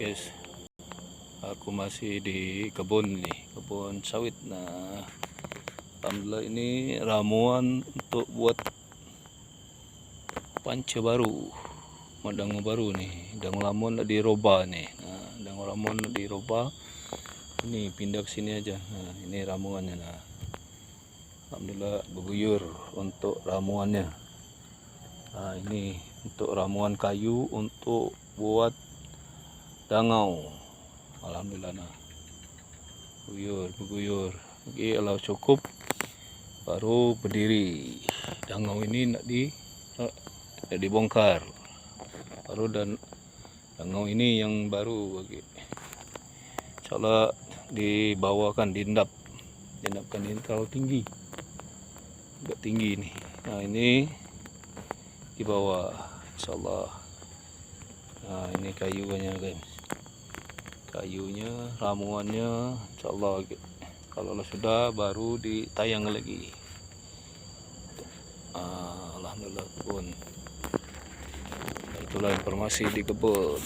guys. Aku masih di kebun nih Kebun sawit. Nah Alhamdulillah ini ramuan untuk buat panca baru. Madang baru nih Dang lamon nak diroba nih. Nah, Dang lamon nak diroba Ini pindah ke sini aja. Nah ini ramuannya. Nah Alhamdulillah berguyur untuk ramuannya. Nah ini untuk ramuan kayu untuk buat dangau. Alhamdulillah nah. Guyur, berguyur. Oke kalau cukup baru berdiri. Dangau ini nak di nak dibongkar. Baru dan dangau ini yang baru bagi insyaallah dibawakan diendap diendapkan ini terlalu tinggi. Agak tinggi nih nah ini di bawah insyaallah. Nah ini kayunya guys kayunya ramuannya insyaallah kalau sudah baru ditayang lagi. Ah, Alhamdulillah kebun itulah informasi di kebun